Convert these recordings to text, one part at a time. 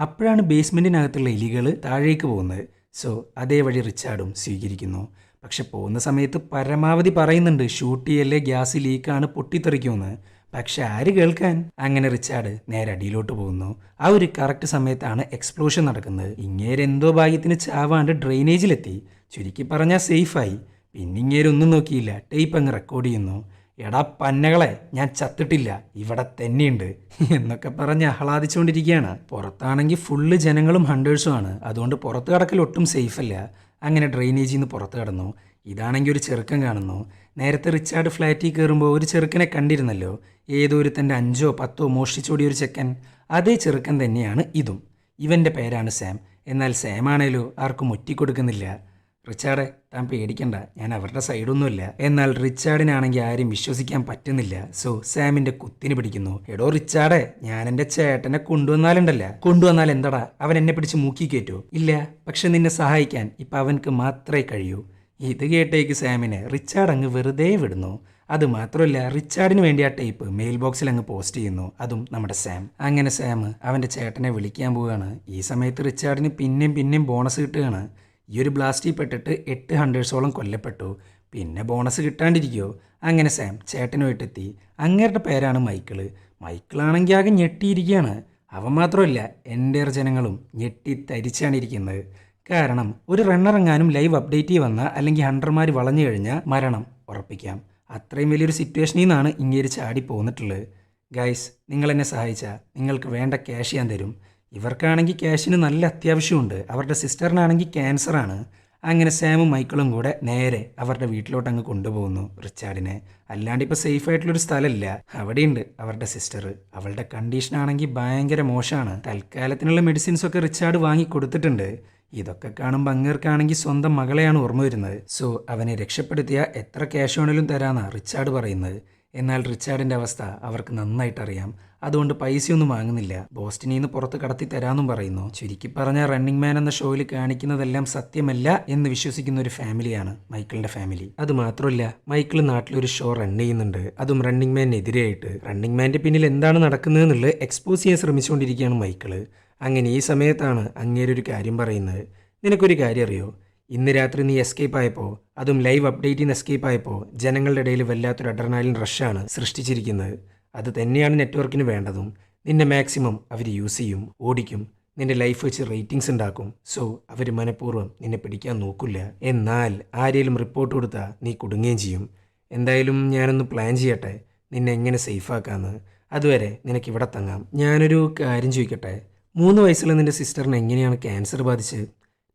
അപ്പോഴാണ് ബേസ്മെന്റിനകത്തുള്ള എലികൾ താഴേക്ക് പോകുന്നത്. സോ അതേ വഴി റിച്ചാർഡും സ്വീകരിക്കുന്നു. പക്ഷെ പോകുന്ന സമയത്ത് പരമാവധി പറയുന്നുണ്ട് ഷൂട്ട് ചെയ്യല്ലേ ഗ്യാസ് ലീക്കാണ് പൊട്ടിത്തെറിക്കുമെന്ന്. പക്ഷെ ആര് കേൾക്കാൻ? അങ്ങനെ റിച്ചാർഡ് നേരെ അടിയിലോട്ട് പോകുന്നു. ആ ഒരു കറക്റ്റ് സമയത്താണ് എക്സ്പ്ലോഷൻ നടക്കുന്നത്. ഇങ്ങേരെന്തോ ഭാഗ്യത്തിന് ചാവാണ്ട് ഡ്രെയിനേജിലെത്തി. ചുരുക്കി പറഞ്ഞാൽ സേഫായി. പിന്നെ ഇങ്ങേരൊന്നും നോക്കിയില്ല. ടേപ്പ് അങ്ങ് റെക്കോർഡ് ചെയ്യുന്നു. എടാ പന്നകളെ ഞാൻ ചത്തിട്ടില്ല. ഇവിടെ തന്നെയുണ്ട്. എന്നൊക്കെ പറഞ്ഞ് ആഹ്ലാദിച്ചുകൊണ്ടിരിക്കുകയാണ്. പുറത്താണെങ്കിൽ ഫുള്ള് ജനങ്ങളും ഹണ്ടേഴ്സും ആണ്. അതുകൊണ്ട് പുറത്ത് കടക്കൽ ഒട്ടും സേഫല്ല അങ്ങനെ ഡ്രെയിനേജിൽ നിന്ന് പുറത്ത് കടന്നു. ഇതാണെങ്കിൽ ഒരു ചെറുക്കൻ കാണുന്നു. നേരത്തെ റിച്ചാർഡ് ഫ്ലാറ്റിൽ കയറുമ്പോൾ ഒരു ചെറുക്കനെ കണ്ടിരുന്നല്ലോ. ഏതോ ഒരു തന്റെ അഞ്ചോ പത്തോ മോഷ്ടിച്ചോടിയ ഒരു ചെക്കൻ. അതേ ചെറുക്കൻ തന്നെയാണ് ഇതും. ഇവന്റെ പേരാണ് സാം. എന്നാൽ സാമാണേലോ ആർക്കും ഒറ്റിക്കൊടുക്കുന്നില്ല. റിച്ചാർഡ് താൻ പേടിക്കണ്ട. ഞാൻ അവരുടെ സൈഡൊന്നുമില്ല. എന്നാൽ റിച്ചാർഡിനാണെങ്കിൽ ആരും വിശ്വസിക്കാൻ പറ്റുന്നില്ല. സോ സാമിന്റെ കുത്തിന് പിടിക്കുന്നു. എടോ റിച്ചാർഡ് ഞാൻ എന്റെ ചേട്ടനെ കൊണ്ടുവന്നാലുണ്ടല്ല. കൊണ്ടുവന്നാൽ എന്താടാ? അവൻ എന്നെ പിടിച്ച് മൂക്കി കയറ്റോ ഇല്ല. പക്ഷെ നിന്നെ സഹായിക്കാൻ ഇപ്പം അവനക്ക് മാത്രമേ കഴിയൂ. ഇത് കേട്ടേക്ക് സാമിനെ റിച്ചാർഡ് അങ്ങ് വെറുതെ വിടുന്നു. അത് മാത്രമല്ല റിച്ചാർഡിന് വേണ്ടി ആ ടേപ്പ് മെയിൽ ബോക്സിൽ അങ്ങ് പോസ്റ്റ് ചെയ്യുന്നു. അതും നമ്മുടെ സാം. അങ്ങനെ സാം അവന്റെ ചേട്ടനെ വിളിക്കാൻ പോവുകയാണ്. ഈ സമയത്ത് റിച്ചാർഡിന് പിന്നെയും പിന്നെയും ബോണസ് കിട്ടുകയാണ്. ഈ ഒരു ബ്ലാസ്റ്റിൽ പെട്ടിട്ട് എട്ട് ഹൺഡ്രഡ്സോളം കൊല്ലപ്പെട്ടു. പിന്നെ ബോണസ് കിട്ടാണ്ടിരിക്കുമോ അങ്ങനെ സാം ചേട്ടനുമായിട്ടെത്തി. അങ്ങേരുടെ പേരാണ് മൈക്കിൾ. മൈക്കിളാണെങ്കിൽ ആകെ ഞെട്ടിയിരിക്കുകയാണ്. അവൻ മാത്രമല്ല എന്റെ ജനങ്ങളും ഞെട്ടി തരിച്ചാണ് ഇരിക്കുന്നത് കാരണം ഒരു റണ്ണറെങ്ങാനും ലൈവ് അപ്ഡേറ്റ് വന്ന അല്ലെങ്കിൽ ഹണ്ടർമാർ വളഞ്ഞു കഴിഞ്ഞാൽ മരണം ഉറപ്പിക്കാം. അത്രയും വലിയൊരു സിറ്റുവേഷനിൽ നിന്നാണ് ഇങ്ങേര് ചാടി പോന്നിട്ടുള്ളത് ഗൈസ് നിങ്ങൾ എന്നെ സഹായിച്ചാൽ നിങ്ങൾക്ക് വേണ്ട ക്യാഷ് ഞാൻ തരും. ഇവർക്കാണെങ്കിൽ ക്യാഷിന് നല്ല അത്യാവശ്യമുണ്ട്. അവരുടെ സിസ്റ്ററിനാണെങ്കിൽ ക്യാൻസറാണ്. അങ്ങനെ സാമും മൈക്കിളും കൂടെ നേരെ അവരുടെ വീട്ടിലോട്ട് അങ്ങ് കൊണ്ടുപോകുന്നു റിച്ചാർഡിനെ. അല്ലാണ്ട് ഇപ്പോൾ സേഫ് ആയിട്ടുള്ളൊരു സ്ഥലമില്ല. അവിടെയുണ്ട് അവരുടെ സിസ്റ്റർ. അവളുടെ കണ്ടീഷൻ ആണെങ്കിൽ ഭയങ്കര മോശമാണ്. തൽക്കാലത്തിനുള്ള മെഡിസിൻസ് ഒക്കെ റിച്ചാർഡ് വാങ്ങി കൊടുത്തിട്ടുണ്ട്. ഇതൊക്കെ കാണുമ്പോൾ അങ്ങേർക്കാണെങ്കിൽ സ്വന്തം മകളെയാണ് ഓർമ്മ വരുന്നത്. സോ അവനെ രക്ഷപ്പെടുത്തിയ എത്ര ക്യാഷ് വേണേലും തരാമെന്നാണ് റിച്ചാർഡ് പറയുന്നത്. എന്നാൽ റിച്ചാർഡിന്റെ അവസ്ഥ അവർക്ക് നന്നായിട്ട് അറിയാം അതുകൊണ്ട് പൈസയൊന്നും വാങ്ങുന്നില്ല. ബോസ്റ്റിനിൽ നിന്ന് പുറത്ത് കടത്തി തരാമെന്നും പറയുന്നു. ചുരുക്കി പറഞ്ഞ റണ്ണിംഗ് മാൻ എന്ന ഷോയിൽ കാണിക്കുന്നതെല്ലാം സത്യമല്ല എന്ന് വിശ്വസിക്കുന്ന ഒരു ഫാമിലിയാണ് മൈക്കിളിന്റെ ഫാമിലി. അത് മാത്രമല്ല മൈക്കിൾ നാട്ടിലൊരു ഷോ റൺ ചെയ്യുന്നുണ്ട്. അതും റണ്ണിംഗ് മാനെതിരെയായിട്ട് റണ്ണിംഗ് മാന്റെ പിന്നിൽ എന്താണ് നടക്കുന്നതെന്നുള്ളത് എക്സ്പോസ് ചെയ്യാൻ ശ്രമിച്ചുകൊണ്ടിരിക്കുകയാണ് മൈക്കിൾ. അങ്ങനെ ഈ സമയത്താണ് അങ്ങേരൊരു കാര്യം പറയുന്നത്. നിനക്കൊരു കാര്യം അറിയോ? ഇന്ന് രാത്രി നീ എസ്കേപ്പ് ആയപ്പോൾ അതും ലൈവ് അപ്ഡേറ്റിൽ നിന്ന് എസ്കേപ്പ് ആയപ്പോൾ ജനങ്ങളുടെ ഇടയിൽ വല്ലാത്തൊരു അഡർനാലിൻ റഷാണ് സൃഷ്ടിച്ചിരിക്കുന്നത്. അത് തന്നെയാണ് നെറ്റ്വർക്കിന് വേണ്ടതും. നിന്നെ മാക്സിമം അവർ യൂസ് ചെയ്യും ഓടിക്കും നിന്റെ ലൈഫ് വെച്ച് റേറ്റിംഗ്സ് ഉണ്ടാക്കും. സോ അവർ മനഃപൂർവം നിന്നെ പിടിക്കാൻ നോക്കില്ല എന്നാൽ ആരെങ്കിലും റിപ്പോർട്ട് കൊടുത്താൽ നീ കുടുങ്ങുകയും ചെയ്യും. എന്തായാലും ഞാനൊന്ന് പ്ലാൻ ചെയ്യട്ടെ. നിന്നെ എങ്ങനെ സേഫാക്കാന്ന്. അതുവരെ നിനക്ക് ഇവിടെ തങ്ങാം. ഞാനൊരു കാര്യം ചോദിക്കട്ടെ? മൂന്ന് വയസ്സുള്ള നിന്റെ സിസ്റ്ററിന് എങ്ങനെയാണ് ക്യാൻസർ ബാധിച്ച്?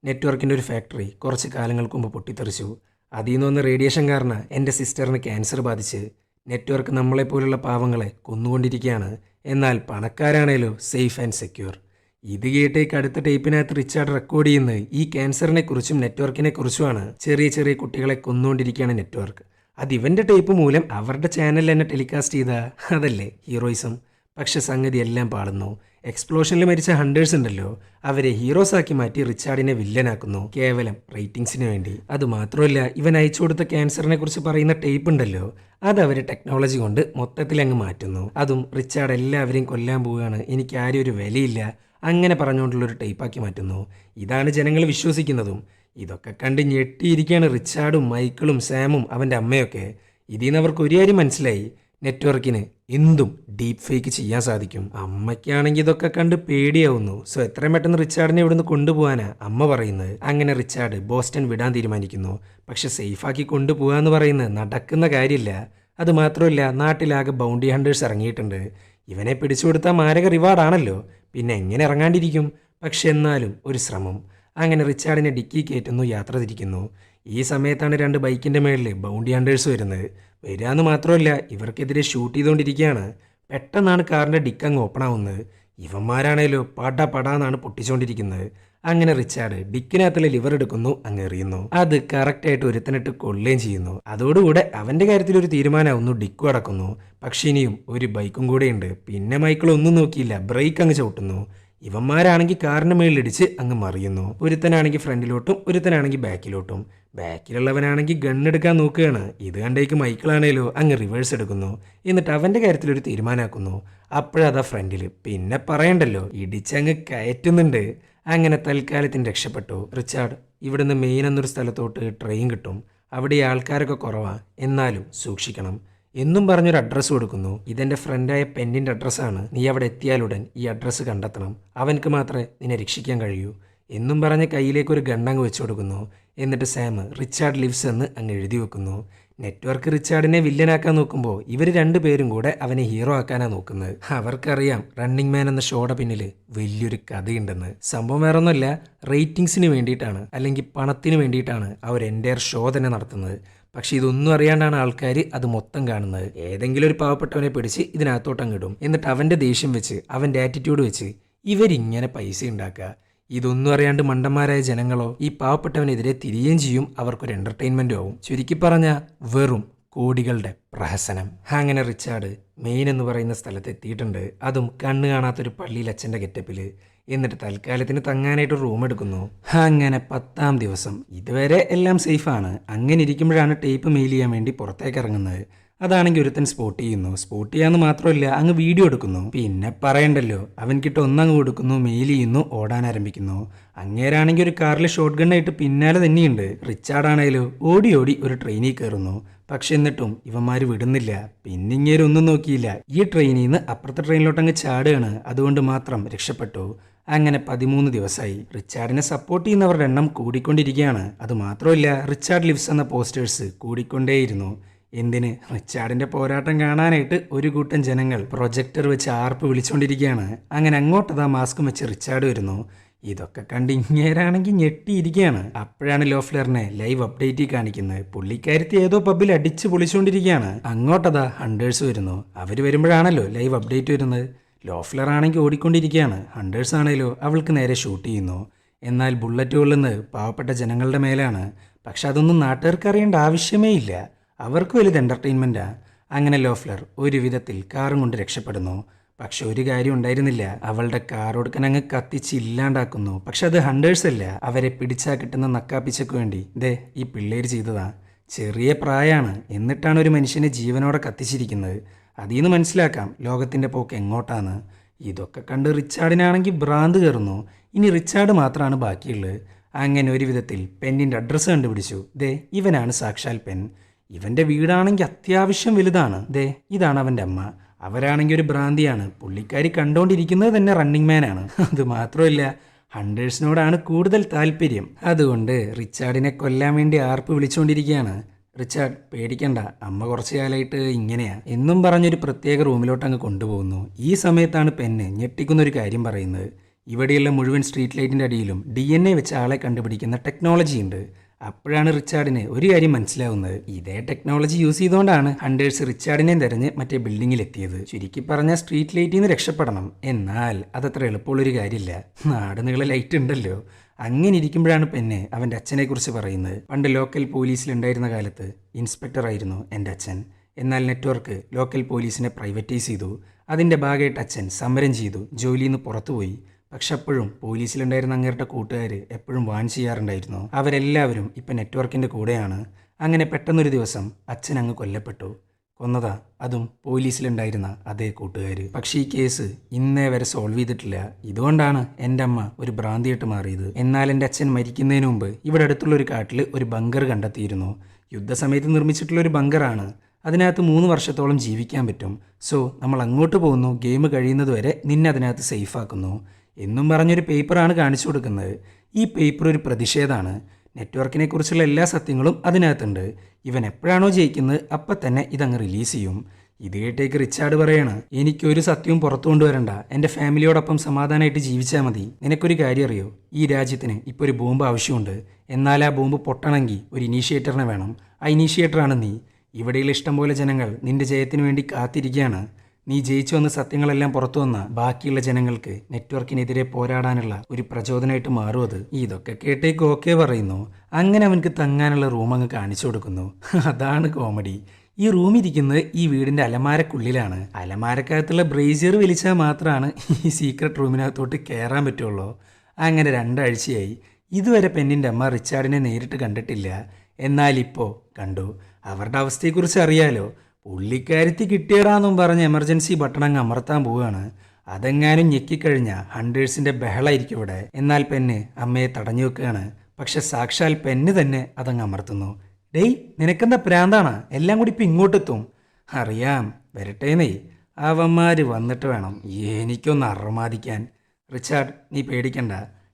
നെറ്റ്വർക്കിന്റെ ഒരു ഫാക്ടറി കുറച്ച് കാലങ്ങൾക്ക് മുമ്പ് പൊട്ടിത്തെറിച്ചു. അതിൽ നിന്ന് വന്ന റേഡിയേഷൻ കാരണം എന്റെ സിസ്റ്ററിന് ക്യാൻസർ ബാധിച്ച്. നെറ്റ്വർക്ക് നമ്മളെപ്പോലുള്ള പാവങ്ങളെ കൊന്നുകൊണ്ടിരിക്കുകയാണ്. എന്നാൽ പണക്കാരാണേലോ സേഫ് ആൻഡ് സെക്യൂർ. ഇത് കേട്ടേക്ക് അടുത്ത ടേപ്പിനകത്ത് റിച്ചാർഡ് റെക്കോർഡ് ചെയ്യുന്നത് ഈ ക്യാൻസറിനെ കുറിച്ചും നെറ്റ്വർക്കിനെ കുറിച്ചുമാണ് ചെറിയ ചെറിയ കുട്ടികളെ കൊന്നുകൊണ്ടിരിക്കുകയാണ് നെറ്റ്വർക്ക്. അത് ഇവന്റെ ടേപ്പ് മൂലം അവരുടെ ചാനലിൽ തന്നെ ടെലികാസ്റ്റ് ചെയ്ത അതല്ലേ ഹീറോയിസം. പക്ഷെ സംഗതി എല്ലാം പാളുന്നു എക്സ്പ്ലോഷനിൽ മരിച്ച ഹണ്ടേഴ്സ് ഉണ്ടല്ലോ അവരെ ഹീറോസ് ആക്കി മാറ്റി റിച്ചാർഡിനെ വില്ലനാക്കുന്നു. കേവലം റേറ്റിംഗ്സിന് വേണ്ടി. അത് മാത്രമല്ല ഇവൻ അയച്ചു കൊടുത്ത ക്യാൻസറിനെ കുറിച്ച് പറയുന്ന ടേപ്പ് ഉണ്ടല്ലോ അത് അവർ ടെക്നോളജി കൊണ്ട് മൊത്തത്തിൽ അങ്ങ് മാറ്റുന്നു. അതും റിച്ചാർഡ് എല്ലാവരെയും കൊല്ലാൻ പോവുകയാണ്. എനിക്ക് ആരും ഒരു വിലയില്ല. അങ്ങനെ പറഞ്ഞുകൊണ്ടുള്ളൊരു ടൈപ്പാക്കി മാറ്റുന്നു. ഇതാണ് ജനങ്ങൾ വിശ്വസിക്കുന്നതും. ഇതൊക്കെ കണ്ട് ഞെട്ടിയിരിക്കുകയാണ് റിച്ചാർഡും മൈക്കിളും സാമും അവന്റെ അമ്മയൊക്കെ. ഇതിൽ നിന്ന് അവർക്ക് ഒരു കാര്യം മനസ്സിലായി. നെറ്റ്വർക്കിന് എന്തും ഡീപ്പ് ഫേക്ക് ചെയ്യാൻ സാധിക്കും. അമ്മയ്ക്കാണെങ്കിൽ ഇതൊക്കെ കണ്ട് പേടിയാവുന്നു. സോ എത്രയും പെട്ടെന്ന് റിച്ചാർഡിനെ ഇവിടുന്ന് കൊണ്ടുപോകാനാ അമ്മ പറയുന്നത്. അങ്ങനെ റിച്ചാർഡ് ബോസ്റ്റൺ വിടാൻ തീരുമാനിക്കുന്നു. പക്ഷെ സേഫാക്കി കൊണ്ടുപോകാന്ന് പറയുന്നത് നടക്കുന്ന കാര്യമില്ല. അത് മാത്രമല്ല നാട്ടിലാകെ ബൗണ്ടി ഹണ്ടേഴ്സ് ഇറങ്ങിയിട്ടുണ്ട്. ഇവനെ പിടിച്ചുകൊടുത്ത മാരക റിവാർഡാണല്ലോ പിന്നെ എങ്ങനെ ഇറങ്ങാണ്ടിരിക്കും? പക്ഷെ എന്നാലും ഒരു ശ്രമം. അങ്ങനെ റിച്ചാർഡിനെ ഡിക്കി കയറ്റുന്നു യാത്ര തിരിക്കുന്നു. ഈ സമയത്താണ് രണ്ട് ബൈക്കിന്റെ മേളിൽ ബൗണ്ടി ഹണ്ടേഴ്സ് വരുന്നത്. വരികയെന്ന് മാത്രമല്ല ഇവർക്കെതിരെ ഷൂട്ട് ചെയ്തുകൊണ്ടിരിക്കുകയാണ് പെട്ടെന്നാണ് കാറിന്റെ ഡിക്കങ് ഓപ്പൺ ആവുന്നത്. ഇവന്മാരാണേലോ പട പടാന്നാണ് പൊട്ടിച്ചുകൊണ്ടിരിക്കുന്നത് അങ്ങനെ റിച്ചാർഡ് ഡിക്കിനകത്തുള്ള ലിവർ എടുക്കുന്നു അങ്ങ് എറിയുന്നു. അത് കറക്റ്റായിട്ട് ഒരുത്തനിട്ട് കൊള്ളുകയും ചെയ്യുന്നു. അതോടുകൂടെ അവന്റെ കാര്യത്തിൽ ഒരു തീരുമാനമാവുന്നു ഡിക്കു അടക്കുന്നു. പക്ഷെ ഇനിയും ഒരു ബൈക്കും കൂടെയുണ്ട്. പിന്നെ മൈക്കിൾ ഒന്നും നോക്കിയില്ല ബ്രേക്ക് അങ്ങ് ചവിട്ടുന്നു. ഇവന്മാരാണെങ്കിൽ കാറിന് മേളിലിടിച്ച് അങ്ങ് മറിയുന്നു. ഒരുത്തനാണെങ്കിൽ ഫ്രണ്ടിലോട്ടും ഒരുത്തനാണെങ്കിൽ ബാക്കിലോട്ടും. ബാക്കിലുള്ളവനാണെങ്കിൽ ഗണ്ണെടുക്കാൻ നോക്കുകയാണ്. ഇത് കണ്ടേക്ക് മൈക്കിളാണേലോ അങ്ങ് റിവേഴ്സ് എടുക്കുന്നു. എന്നിട്ട് അവന്റെ കാര്യത്തിൽ ഒരു തീരുമാനമാക്കുന്നു അപ്പോഴതാ ഫ്രണ്ടിൽ പിന്നെ പറയണ്ടല്ലോ ഇടിച്ചങ്ങ് കയറ്റുന്നുണ്ട്. അങ്ങനെ തൽക്കാലത്തിന് രക്ഷപ്പെട്ടു. റിച്ചാർഡ് ഇവിടുന്ന് മെയിൻ എന്നൊരു സ്ഥലത്തോട്ട് ട്രെയിൻ കിട്ടും. അവിടെ ആൾക്കാരൊക്കെ കുറവാണ് എന്നാലും സൂക്ഷിക്കണം. എന്നും പറഞ്ഞൊരു അഡ്രസ്സ് കൊടുക്കുന്നു. ഇതെന്റെ ഫ്രണ്ടായ പെന്നിന്റെ അഡ്രസ്സാണ് നീ അവിടെ എത്തിയാലുടൻ ഈ അഡ്രസ്സ് കണ്ടെത്തണം. അവനക്ക് മാത്രമേ നിന്നെ രക്ഷിക്കാൻ കഴിയൂ. എന്നും പറഞ്ഞ് കയ്യിലേക്ക് ഒരു ഗണ്ണങ്ങ് വെച്ചു കൊടുക്കുന്നു. എന്നിട്ട് സാം റിച്ചാർഡ് ലിവ്സ് എന്ന് അങ്ങ് എഴുതി വെക്കുന്നു. നെറ്റ്വർക്ക് റിച്ചാർഡിനെ വില്ലനാക്കാൻ നോക്കുമ്പോൾ ഇവർ രണ്ടു പേരും കൂടെ അവനെ ഹീറോ ആക്കാനാണ് നോക്കുന്നത്. അവർക്കറിയാം റണ്ണിങ് മാൻ എന്ന ഷോയുടെ പിന്നിൽ വലിയൊരു കഥയുണ്ടെന്ന്. സംഭവം വേറൊന്നുമല്ല റേറ്റിംഗ്സിന് വേണ്ടിയിട്ടാണ് അല്ലെങ്കിൽ പണത്തിന് വേണ്ടിയിട്ടാണ് അവർ എന്റെ ഷോ തന്നെ നടത്തുന്നത്. പക്ഷെ ഇതൊന്നും അറിയാണ്ടാണ് ആൾക്കാർ അത് മൊത്തം കാണുന്നത്. ഏതെങ്കിലും ഒരു പാവപ്പെട്ടവനെ പിടിച്ച് ഇതിനകത്തോട്ടങ്ങിടും. എന്നിട്ട് അവന്റെ ദേഷ്യം വെച്ച് അവന്റെ ആറ്റിറ്റ്യൂഡ് വെച്ച് ഇവരിങ്ങനെ പൈസ ഉണ്ടാക്കുക. ഇതൊന്നും അറിയാണ്ട് മണ്ടന്മാരായ ജനങ്ങളോ ഈ പാവപ്പെട്ടവനെതിരെ തിരിയുകയും ചെയ്യും അവർക്കൊരു എന്റർടൈൻമെന്റും ആവും. ചുരുക്കി പറഞ്ഞാൽ വെറും കോടികളുടെ പ്രഹസനം. അങ്ങനെ റിച്ചാർഡ് മെയിൻ എന്ന് പറയുന്ന സ്ഥലത്ത് എത്തിയിട്ടുണ്ട്. അതും കണ്ണ് കാണാത്തൊരു പള്ളിയിൽ അച്ഛന്റെ ഗെറ്റപ്പിൽ എന്നിട്ട് തൽക്കാലത്തിന് തങ്ങാനായിട്ട് റൂം എടുക്കുന്നു. അങ്ങനെ പത്താം ദിവസം ഇതുവരെ എല്ലാം സേഫാണ്. അങ്ങനെ ഇരിക്കുമ്പോഴാണ് ടേപ്പ് മെയിൽ ചെയ്യാൻ വേണ്ടി പുറത്തേക്ക് ഇറങ്ങുന്നത്. അതാണെങ്കിൽ ഒരുത്തൻ സ്പോട്ട് ചെയ്യുന്നു. സ്പോട്ട് ചെയ്യാന്ന് മാത്രമല്ല അങ്ങ് വീഡിയോ എടുക്കുന്നു. പിന്നെ പറയണ്ടല്ലോ അവൻ കിട്ട ഒന്നങ്ങ് കൊടുക്കുന്നു മെയിൽ ചെയ്യുന്നു ഓടാൻ ആരംഭിക്കുന്നു. അങ്ങേരാണെങ്കിൽ ഒരു കാറിൽ ഷോട്ട് ഗണ്ണായിട്ട് പിന്നാലെ തന്നെയുണ്ട്. റിച്ചാർഡ് ആണെങ്കിലോ ഓടി ഓടി ഒരു ട്രെയിനിൽ കയറുന്നു. പക്ഷെ എന്നിട്ടും ഇവന്മാര് വിടുന്നില്ല. പിന്നെ ഒന്നും നോക്കിയില്ല. ഈ ട്രെയിനിൽ നിന്ന് അപ്പുറത്തെ ട്രെയിനിലോട്ട് അങ്ങ് ചാടുകയാണ്. അതുകൊണ്ട് മാത്രം രക്ഷപ്പെട്ടു. അങ്ങനെ പതിമൂന്ന് ദിവസമായി റിച്ചാർഡിനെ സപ്പോർട്ട് ചെയ്യുന്നവരുടെ എണ്ണം കൂടിക്കൊണ്ടിരിക്കുകയാണ്. അത് മാത്രമല്ല റിച്ചാർഡ് ലിവ്സ് എന്ന പോസ്റ്റേഴ്സ് കൂടിക്കൊണ്ടേയിരുന്നു. എന്തിന്? റിച്ചാർഡിന്റെ പോരാട്ടം കാണാനായിട്ട് ഒരു കൂട്ടം ജനങ്ങൾ പ്രൊജക്ടർ വെച്ച് ആർപ്പ് വിളിച്ചുകൊണ്ടിരിക്കുകയാണ് അങ്ങനെ അങ്ങോട്ടതാ മാസ്കും വെച്ച് റിച്ചാർഡ് വരുന്നു. ഇതൊക്കെ കണ്ട് ഇങ്ങേരാണെങ്കിൽ ഞെട്ടിയിരിക്കുകയാണ്. അപ്പോഴാണ് ലോഫ്ലറിനെ ലൈവ് അപ്ഡേറ്റിൽ കാണിക്കുന്നത്. പുള്ളിക്കാരത്തി ഏതോ പബ്ബിൽ അടിച്ച് പൊളിച്ചുകൊണ്ടിരിക്കുകയാണ് അങ്ങോട്ടതാ ഹണ്ടേഴ്സ് വരുന്നു. അവർ വരുമ്പോഴാണല്ലോ ലൈവ് അപ്ഡേറ്റ് വരുന്നത്. ലോഫ്ലർ ആണെങ്കിൽ ഓടിക്കൊണ്ടിരിക്കുകയാണ്. ഹണ്ടേഴ്സ് ആണെങ്കിലോ അവൾക്ക് നേരെ ഷൂട്ട് ചെയ്യുന്നു. എന്നാൽ ബുള്ളറ്റ് കൊള്ളുന്നത് പാവപ്പെട്ട ജനങ്ങളുടെ മേലാണ്. പക്ഷെ അതൊന്നും നാട്ടുകാർക്ക് അറിയേണ്ട ആവശ്യമേ ഇല്ല. അവർക്ക് വലുത് എന്റർടൈൻമെന്റാ അങ്ങനെ ലോഫ്ലർ ഒരു വിധത്തിൽ കാറും കൊണ്ട് രക്ഷപ്പെടുന്നു. പക്ഷെ ഒരു കാര്യം ഉണ്ടായിരുന്നില്ല. അവളുടെ കാർ കൊടുക്കാൻ അങ്ങ് കത്തിച്ച് ഇല്ലാണ്ടാക്കുന്നു. പക്ഷെ അത് ഹണ്ടേഴ്സ് അല്ല. അവരെ പിടിച്ചാ കിട്ടുന്ന നക്കാപ്പിച്ചക്ക് വേണ്ടി. ദേ ഈ പിള്ളേര് ചെയ്തതാ. ചെറിയ പ്രായമാണ് എന്നിട്ടാണ് ഒരു മനുഷ്യനെ ജീവനോടെ കത്തിച്ചിരിക്കുന്നത്. അതിൽ നിന്ന് മനസ്സിലാക്കാം ലോകത്തിന്റെ പോക്ക് എങ്ങോട്ടാണ് ഇതൊക്കെ കണ്ട് റിച്ചാർഡിനാണെങ്കിൽ ഭ്രാന്ത് കയറുന്നു. ഇനി റിച്ചാർഡ് മാത്രമാണ് ബാക്കിയുള്ളത്. അങ്ങനെ ഒരു വിധത്തിൽ പെന്നിന്റെ അഡ്രസ്സ് കണ്ടുപിടിച്ചു. ദേ ഇവനാണ് സാക്ഷാൽ പെൻ. ഇവന്റെ വീടാണെങ്കിൽ അത്യാവശ്യം വലുതാണ്. ദേ ഇതാണ് അവന്റെ അമ്മ. അവരാണെങ്കിൽ ഒരു ഭ്രാന്തിയാണ്. പുള്ളിക്കാരി കണ്ടുകൊണ്ടിരിക്കുന്നത് തന്നെ റണ്ണിങ് മാനാണ് അത് മാത്രമല്ല ഹണ്ടേഴ്സിനോടാണ് കൂടുതൽ താല്പര്യം. അതുകൊണ്ട് റിച്ചാർഡിനെ കൊല്ലാൻ വേണ്ടി ആർപ്പ് വിളിച്ചുകൊണ്ടിരിക്കുകയാണ് റിച്ചാർഡ് പേടിക്കണ്ട. അമ്മ കുറച്ചു കാലമായിട്ട് ഇങ്ങനെയാ. എന്നും പറഞ്ഞൊരു പ്രത്യേക റൂമിലോട്ട് അങ്ങ് കൊണ്ടുപോകുന്നു. ഈ സമയത്താണ് പെണ്ണ് ഞെട്ടിക്കുന്ന ഒരു കാര്യം പറയുന്നത്. ഇവിടെയുള്ള മുഴുവൻ സ്ട്രീറ്റ് ലൈറ്റിന്റെ അടിയിലും ഡി എൻ എ വെച്ച ആളെ കണ്ടുപിടിക്കുന്ന ടെക്നോളജി ഉണ്ട്. അപ്പോഴാണ് റിച്ചാർഡിന് ഒരു കാര്യം മനസ്സിലാവുന്നത്. ഇതേ ടെക്നോളജി യൂസ് ചെയ്തുകൊണ്ടാണ് ഹണ്ടേഴ്സ് റിച്ചാർഡിനെയും തെരഞ്ഞ് മറ്റേ ബിൽഡിങ്ങിൽ എത്തിയത് ചുരുക്കി പറഞ്ഞ സ്ട്രീറ്റ് ലൈറ്റിൽ നിന്ന് രക്ഷപ്പെടണം. എന്നാൽ അതത്ര എളുപ്പമുള്ളൊരു കാര്യമില്ല നാട് ലൈറ്റ് ഉണ്ടല്ലോ. അങ്ങനെ ഇരിക്കുമ്പോഴാണ് പെന്നെ അവന്റെ അച്ഛനെക്കുറിച്ച് പറയുന്നത്. പണ്ട് ലോക്കൽ പോലീസിലുണ്ടായിരുന്ന കാലത്ത് ഇൻസ്പെക്ടറായിരുന്നു എന്റെ അച്ഛൻ. എന്നാൽ നെറ്റ്വർക്ക് ലോക്കൽ പോലീസിനെ പ്രൈവറ്റൈസ് ചെയ്തു. അതിന്റെ ഭാഗമായിട്ട് അച്ഛൻ സമരം ചെയ്തു. ജോലിയിൽ നിന്ന് പുറത്തുപോയി. പക്ഷെ അപ്പോഴും പോലീസിലുണ്ടായിരുന്ന അങ്ങേരുടെ കൂട്ടുകാർ എപ്പോഴും വാൻ ചെയ്യാറുണ്ടായിരുന്നു. അവരെല്ലാവരും ഇപ്പം നെറ്റ്വർക്കിന്റെ കൂടെയാണ്. അങ്ങനെ പെട്ടെന്നൊരു ദിവസം അച്ഛൻ അങ്ങ് കൊല്ലപ്പെട്ടു. കൊന്നതാ അതും പോലീസിലുണ്ടായിരുന്ന അതേ കൂട്ടുകാർ പക്ഷേ ഈ കേസ് ഇന്നേ വരെ സോൾവ് ചെയ്തിട്ടില്ല. ഇതുകൊണ്ടാണ് എന്റെ അമ്മ ഒരു ഭ്രാന്തിയായിട്ട് മാറിയത്. എന്നാൽ എന്റെ അച്ഛൻ മരിക്കുന്നതിന് മുമ്പ് ഇവിടെ അടുത്തുള്ള ഒരു കാട്ടിൽ ഒരു ബങ്കർ കണ്ടെത്തിയിരുന്നു. യുദ്ധസമയത്ത് നിർമ്മിച്ചിട്ടുള്ള ഒരു ബങ്കറാണ്. അതിനകത്ത് മൂന്ന് വർഷത്തോളം ജീവിക്കാൻ പറ്റും. സോ നമ്മൾ അങ്ങോട്ട് പോകുന്നു. ഗെയിം കഴിയുന്നത് വരെ നിന്നെ അതിനകത്ത് സേഫ് ആക്കുന്നു. എന്നും പറഞ്ഞൊരു പേപ്പറാണ് കാണിച്ചു കൊടുക്കുന്നത്. ഈ പേപ്പർ ഒരു പ്രതിഷേധമാണ്. നെറ്റ്വർക്കിനെ കുറിച്ചുള്ള എല്ലാ സത്യങ്ങളും അതിനകത്തുണ്ട്. ഇവൻ എപ്പോഴാണോ ജയിക്കുന്നത് അപ്പം തന്നെ ഇതങ്ങ് റിലീസ് ചെയ്യും. ഇത് കേട്ടേക്ക് റിച്ചാർഡ് പറയാണ് എനിക്കൊരു സത്യവും പുറത്തു കൊണ്ടുവരണ്ട. എന്റെ ഫാമിലിയോടൊപ്പം സമാധാനമായിട്ട് ജീവിച്ചാൽ മതി. നിനക്കൊരു കാര്യം അറിയോ? ഈ രാജ്യത്തിന് ഇപ്പോൾ ഒരു ബോംബ് ആവശ്യമുണ്ട്. എന്നാൽ ആ ബോംബ് പൊട്ടണമെങ്കിൽ ഒരു ഇനീഷ്യേറ്ററിനെ വേണം. ആ ഇനീഷ്യേറ്ററാണ് നീ. ഇവിടെയുള്ള ഇഷ്ടംപോലെ ജനങ്ങൾ നിന്റെ ജയത്തിന് വേണ്ടി കാത്തിരിക്കുകയാണ്. നീ ജയിച്ചു വന്ന സത്യങ്ങളെല്ലാം പുറത്തു വന്ന ബാക്കിയുള്ള ജനങ്ങൾക്ക് നെറ്റ്വർക്കിനെതിരെ പോരാടാനുള്ള ഒരു പ്രചോദനമായിട്ട് മാറും അത് ഇതൊക്കെ കേട്ടേക്ക് ഓക്കെ പറയുന്നു. അങ്ങനെ അവനക്ക് തങ്ങാനുള്ള റൂം അങ്ങ് കാണിച്ചു കൊടുക്കുന്നു. അതാണ് കോമഡി. ഈ റൂം ഇരിക്കുന്നത് ഈ വീടിന്റെ അലമാരക്കുള്ളിലാണ്. അലമാരക്കകത്തുള്ള ബ്രേസിയർ വലിച്ചാൽ മാത്രമാണ് ഈ സീക്രട്ട് റൂമിനകത്തോട്ട് കയറാൻ പറ്റുള്ളൂ. അങ്ങനെ രണ്ടാഴ്ചയായി. ഇതുവരെ പെണ്ണിന്റെ അമ്മ റിച്ചാർഡിനെ നേരിട്ട് കണ്ടിട്ടില്ല. എന്നാൽ ഇപ്പോൾ കണ്ടു. അവരുടെ അവസ്ഥയെക്കുറിച്ച് അറിയാലോ. പുള്ളിക്കാരത്തി കിട്ടിയടാന്നും പറഞ്ഞ് എമർജൻസി ബട്ടൺ അങ്ങ് അമർത്താൻ പോവുകയാണ്. അതെങ്ങാനും ഞെക്കിക്കഴിഞ്ഞ ഹണ്ടേഴ്സിന്റെ ബഹളായിരിക്കും ഇവിടെ. എന്നാൽ പെണ്ണ് അമ്മയെ തടഞ്ഞു വെക്കുകയാണ്. പക്ഷെ സാക്ഷാൽ പെണ്ണ് തന്നെ അതങ്ങ് അമർത്തുന്നു. ഡേയ് നിനക്കെന്താ പ്രാന്താണ്? എല്ലാം കൂടി ഇപ്പം ഇങ്ങോട്ടെത്തും. അറിയാം വരട്ടേന്നേ. അവന്മാര് വന്നിട്ട് വേണം എനിക്കൊന്ന് അറമാദിക്കാൻ റിച്ചാർഡ് നീ പേടിക്കണ്ട.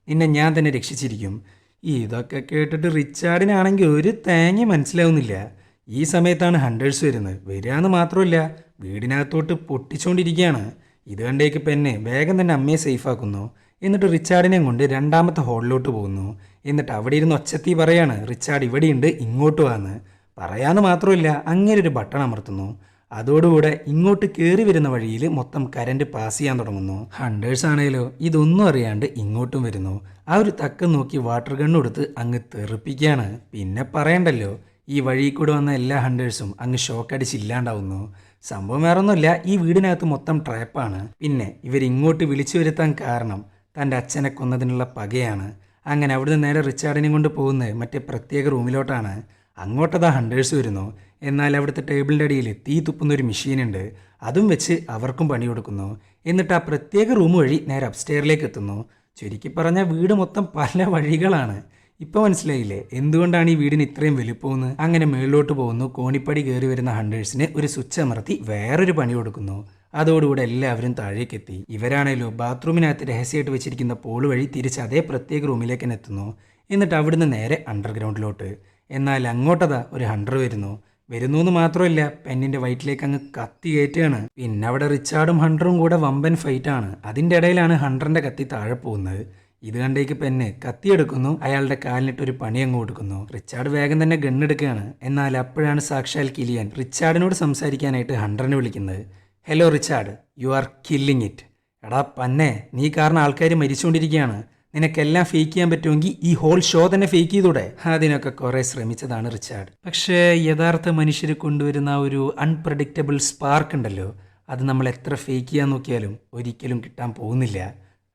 നിന്നെ ഞാൻ തന്നെ രക്ഷിച്ചിരിക്കും. ഇതൊക്കെ കേട്ടിട്ട് റിച്ചാർഡിനാണെങ്കിൽ ഒരു തേങ്ങ മനസ്സിലാവുന്നില്ല. ഈ സമയത്താണ് ഹണ്ടേഴ്സ് വരുന്നത്. വരികയെന്ന് മാത്രമല്ല വീടിനകത്തോട്ട് പൊട്ടിച്ചുകൊണ്ടിരിക്കുകയാണ് ഇത് കണ്ടേക്ക് പെന്നെ വേഗം തന്നെ അമ്മയെ സേഫാക്കുന്നു എന്നിട്ട് റിച്ചാർഡിനെയും കൊണ്ട് രണ്ടാമത്തെ ഹോളിലോട്ട് പോകുന്നു. എന്നിട്ട് അവിടെ ഇരുന്ന് ഒച്ചത്തി പറയാണ് റിച്ചാർഡ് ഇവിടെയുണ്ട് ഇങ്ങോട്ട് വാന്ന്. പറയാന്ന് മാത്രമല്ല അങ്ങനെ ഒരു ബട്ടൺ അമർത്തുന്നു. അതോടുകൂടെ ഇങ്ങോട്ട് കയറി വരുന്ന വഴിയിൽ മൊത്തം കരണ്ട് പാസ് ചെയ്യാൻ തുടങ്ങുന്നു. ഹണ്ടേഴ്സ് ആണേലോ ഇതൊന്നും അറിയാണ്ട് ഇങ്ങോട്ടും വരുന്നു. ആ ഒരു തക്കം നോക്കി വാട്ടർ ഗണ്ണെടുത്ത് അങ്ങ് തെറിപ്പിക്കുകയാണ്. പിന്നെ പറയണ്ടല്ലോ ഈ വഴി കൂടെ വന്ന എല്ലാ ഹണ്ടേഴ്സും അങ്ങ് ഷോക്ക് അടിച്ച് ഇല്ലാണ്ടാവുന്നു. സംഭവം വേറൊന്നുമില്ല. ഈ വീടിനകത്ത് മൊത്തം ട്രാപ്പാണ്. പിന്നെ ഇവരിങ്ങോട്ട് വിളിച്ചു വരുത്താൻ കാരണം തന്റെ അച്ഛനെ കൊന്നതിനുള്ള പകയാണ്. അങ്ങനെ അവിടുന്ന് നേരെ റിച്ചാർഡിനെ കൊണ്ട് പോകുന്നത് മറ്റേ പ്രത്യേക റൂമിലോട്ടാണ്. അങ്ങോട്ടതാ ഹണ്ടേഴ്സ് വരുന്നു. എന്നാൽ അവിടുത്തെ ടേബിളിന്റെ അടിയിൽ തീ തുപ്പുന്ന ഒരു മെഷീനുണ്ട്. അതും വെച്ച് അവർക്കും പണി കൊടുക്കുന്നു. എന്നിട്ട് ആ പ്രത്യേക റൂം വഴി നേരെ അപ്സ്റ്റെയറിലേക്ക് എത്തുന്നു. ചുരുക്കി പറഞ്ഞാൽ വീട് മൊത്തം പല വഴികളാണ്. ഇപ്പൊ മനസ്സിലായില്ലേ? എന്തുകൊണ്ടാണ് ഈ വീടിന് ഇത്രയും വലുപ്പമെന്ന്? അങ്ങനെ മേളിലോട്ട് പോകുന്നു കോണിപ്പടി കയറി വരുന്ന ഹണ്ടേഴ്സിന് ഒരു സ്വിച്ച് അമർത്തി വേറൊരു പണി കൊടുക്കുന്നു. അതോടുകൂടെ എല്ലാവരും താഴേക്ക് എത്തി ഇവരാണേലോ ബാത്റൂമിനകത്ത് രഹസ്യമായിട്ട് വെച്ചിരിക്കുന്ന പോൾ വഴി തിരിച്ച് അതേ പ്രത്യേക റൂമിലേക്ക് തന്നെ എത്തുന്നു. എന്നിട്ട് അവിടുന്ന് നേരെ അണ്ടർഗ്രൗണ്ടിലോട്ട്. എന്നാൽ അങ്ങോട്ടതാ ഒരു ഹണ്ടർ വരുന്നു. വരുന്നു എന്ന് മാത്രമല്ല പെന്നിന്റെ വയറ്റിലേക്ക് അങ്ങ് കത്തി കയറ്റുകയാണ്. പിന്നെ അവിടെ റിച്ചാർഡും ഹണ്ടറും കൂടെ വമ്പൻ ഫൈറ്റാണ്. അതിന്റെ ഇടയിലാണ് ഹണ്ടറിന്റെ കത്തി താഴെ പോകുന്നത്. ഇത് കണ്ടേക്ക് പെന്നെ കത്തിയെടുക്കുന്നു അയാളുടെ കാലിനിട്ട് ഒരു പണി അങ്ങ് കൊടുക്കുന്നു. റിച്ചാർഡ് വേഗം തന്നെ ഗണ്ണെടുക്കുകയാണ് എന്നാൽ അപ്പോഴാണ് സാക്ഷാൽ കിലിയൻ റിച്ചാർഡിനോട് സംസാരിക്കാനായിട്ട് ഹണ്ടറിനെ വിളിക്കുന്നത്. Hello Richard. You are killing it എടാ പന്നെ നീ കാരണം ആൾക്കാർ മരിച്ചുകൊണ്ടിരിക്കുകയാണ്. നിനക്കെല്ലാം ഫേക്ക് ചെയ്യാൻ പറ്റുമെങ്കിൽ ഈ ഹോൾ ഷോ തന്നെ ഫേക്ക് ചെയ്തൂടെ? അതിനൊക്കെ കുറേ ശ്രമിച്ചതാണ് റിച്ചാർഡ്. പക്ഷേ യഥാർത്ഥ മനുഷ്യർ കൊണ്ടുവരുന്ന ഒരു അൺപ്രഡിക്റ്റബിൾ സ്പാർക്ക് ഉണ്ടല്ലോ അത് നമ്മൾ എത്ര ഫേക്ക് ചെയ്യാൻ നോക്കിയാലും ഒരിക്കലും കിട്ടാൻ പോകുന്നില്ല.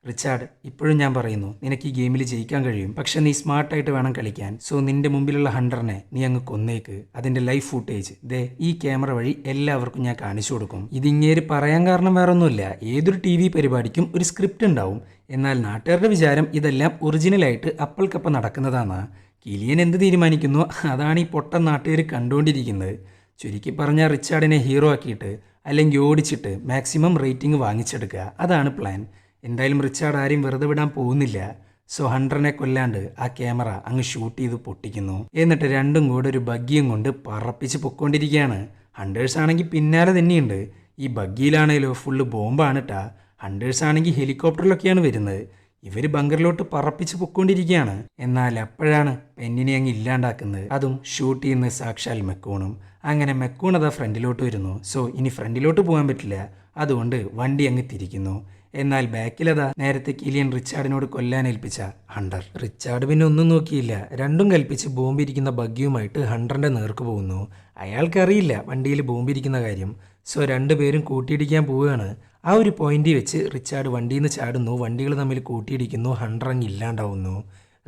റിച്ചാർഡ് ഇപ്പോഴും ഞാൻ പറയുന്നു നിനക്ക് ഈ ഗെയിമിൽ ജയിക്കാൻ കഴിയും. പക്ഷെ നീ സ്മാർട്ടായിട്ട് വേണം കളിക്കാൻ. സോ നിന്റെ മുമ്പിലുള്ള ഹണ്ടറിനെ നീ അങ്ങ് കൊന്നേക്ക്. അതിന്റെ ലൈവ് ഫുട്ടേജ്. ദേ ഈ ക്യാമറ വഴി എല്ലാവർക്കും ഞാൻ കാണിച്ചു കൊടുക്കും. ഇതിങ്ങേര് പറയാൻ കാരണം വേറൊന്നുമില്ല. ഏതൊരു ടി വി പരിപാടിക്കും ഒരു സ്ക്രിപ്റ്റ് ഉണ്ടാവും. എന്നാൽ നാട്ടുകാരുടെ വിചാരം ഇതെല്ലാം ഒറിജിനലായിട്ട് അപ്പൾക്കപ്പം നടക്കുന്നതാണ്. കിലിയൻ എന്ത് തീരുമാനിക്കുന്നു? അതാണ് ഈ പൊട്ട നാട്ടുകാർ കണ്ടുകൊണ്ടിരിക്കുന്നത്. ചുരുക്കി പറഞ്ഞ റിച്ചാർഡിനെ ഹീറോ ആക്കിയിട്ട് അല്ലെങ്കിൽ ഓടിച്ചിട്ട് മാക്സിമം റേറ്റിംഗ് വാങ്ങിച്ചെടുക്കുക. അതാണ് പ്ലാൻ എന്തായാലും റിച്ചാർഡ് ആരെയും വെറുതെ വിടാൻ പോകുന്നില്ല. സോ ഹൺഡ്രനെ കൊല്ലാണ്ട് ആ ക്യാമറ അങ്ങ് ഷൂട്ട് ചെയ്ത് പൊട്ടിക്കുന്നു. എന്നിട്ട് രണ്ടും കൂടെ ഒരു ബഗ്ഗിയും കൊണ്ട് പറപ്പിച്ച് പൊക്കോണ്ടിരിക്കുകയാണ്. ഹൺഡേഴ്സ് ആണെങ്കിൽ പിന്നാലെ തന്നെയുണ്ട്. ഈ ബഗ്ഗിയിലാണേലോ ഫുള്ള് ബോംബാണ് ട്ടാ. ഹൺഡേഴ്സ് ആണെങ്കിൽ ഹെലികോപ്റ്ററിലൊക്കെയാണ് വരുന്നത്. ഇവർ ബങ്കറിലോട്ട് പറപ്പിച്ച് പൊക്കോണ്ടിരിക്കുകയാണ്. എന്നാൽ അപ്പോഴാണ് പെന്നിനെ അങ്ങ് ഇല്ലാണ്ടാക്കുന്നത്. അതും ഷൂട്ട് ചെയ്യുന്ന സാക്ഷാൽ മെക്കൂണും. അങ്ങനെ മെക്കൂൺ അതാ ഫ്രണ്ടിലോട്ട് വരുന്നു. സോ ഇനി ഫ്രണ്ടിലോട്ട് പോകാൻ പറ്റില്ല. അതുകൊണ്ട് വണ്ടി അങ്ങ് തിരിക്കുന്നു. എന്നാൽ ബാക്കിലതാ നേരത്തെ കിലിയൻ റിച്ചാർഡിനോട് കൊല്ലാൻ ഏൽപ്പിച്ച ഹണ്ടർ. റിച്ചാർഡ് പിന്നെ ഒന്നും നോക്കിയില്ല. രണ്ടും കൽപ്പിച്ച് ബോംബിരിക്കുന്ന ബഗ്ഗിയുമായിട്ട് ഹണ്ടറിന്റെ നേർക്ക് പോകുന്നു. അയാൾക്കറിയില്ല വണ്ടിയിൽ ബോംബിരിക്കുന്ന കാര്യം. സോ രണ്ടുപേരും കൂട്ടിയിടിക്കാൻ പോവുകയാണ്. ആ ഒരു പോയിന്റിൽ വെച്ച് റിച്ചാർഡ് വണ്ടിയിൽ നിന്ന് ചാടുന്നു. വണ്ടികൾ തമ്മിൽ കൂട്ടിയിടിക്കുന്നു. ഹണ്ടർ അങ്ങ് ഇല്ലാണ്ടാവുന്നു.